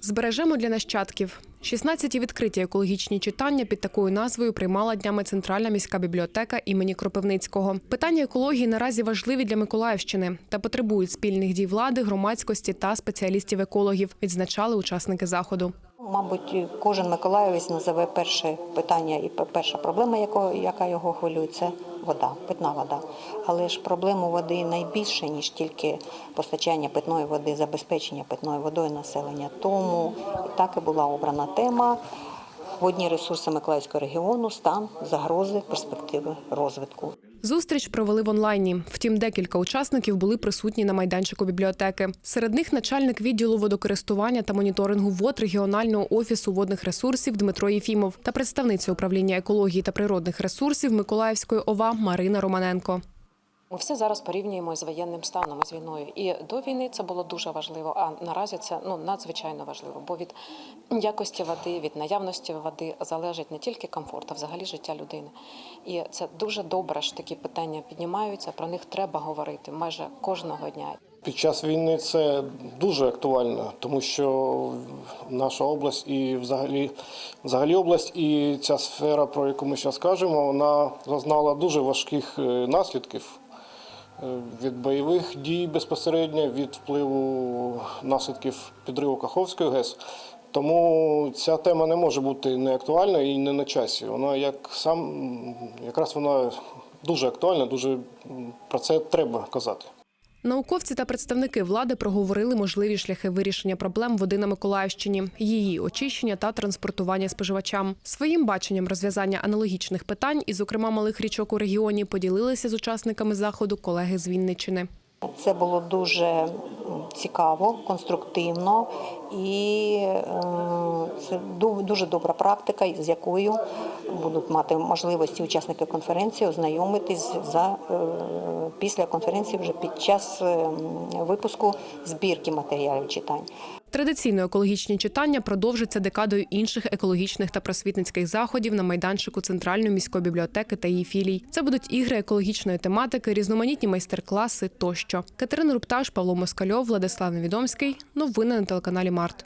Збережемо для нащадків. 16-ті відкриті екологічні читання під такою назвою приймала днями Центральна міська бібліотека імені Кропивницького. Питання екології наразі важливі для Миколаївщини та потребують спільних дій влади, громадськості та спеціалістів-екологів, відзначали учасники заходу. Мабуть, кожен миколаївець назове перше питання і перша проблема, яка його хвилює, це вода, питна вода. Але ж проблему води найбільше, ніж тільки постачання питної води, забезпечення питною водою населення. Тому так і була обрана тема водні ресурси Миколаївського регіону, стан, загрози, перспективи розвитку. Зустріч провели в онлайні. Втім, декілька учасників були присутні на майданчику бібліотеки. Серед них начальник відділу водокористування та моніторингу вод регіонального офісу водних ресурсів Дмитро Єфімов та представниця управління екології та природних ресурсів Миколаївської ОВА Марина Романенко. Ми все зараз порівнюємо з воєнним станом, з війною. І до війни це було дуже важливо. А наразі це ну надзвичайно важливо. Бо від якості води, від наявності води залежить не тільки комфорт, а взагалі життя людини. І це дуже добре, що такі питання піднімаються. Про них треба говорити майже кожного дня. Під час війни це дуже актуально, тому що наша область і взагалі, взагалі область і ця сфера, про яку ми зараз кажемо, вона зазнала дуже важких е, наслідків від бойових дій безпосередньо, від впливу наслідків підриву Каховської ГЕС. Тому ця тема не може бути не актуальною і не на часі. Вона як сам якраз вона дуже актуальна, дуже про це треба казати. Науковці та представники влади проговорили можливі шляхи вирішення проблем води на Миколаївщині, її очищення та транспортування споживачам. Своїм баченням розв'язання аналогічних питань, і, зокрема, малих річок у регіоні, поділилися з учасниками заходу колеги з Вінниччини. Це було дуже цікаво, конструктивно і це дуже добра практика, з якою будуть мати можливості учасники конференції ознайомитись за е, після конференції, вже під час е, випуску збірки матеріалів читань. Традиційно екологічні читання продовжаться декадою інших екологічних та просвітницьких заходів на майданчику Центральної міської бібліотеки та її філій. Це будуть ігри екологічної тематики, різноманітні майстер-класи тощо. Катерина Рупташ, Павло Москальов, Владислав Невідомський. Новини на телеканалі Март.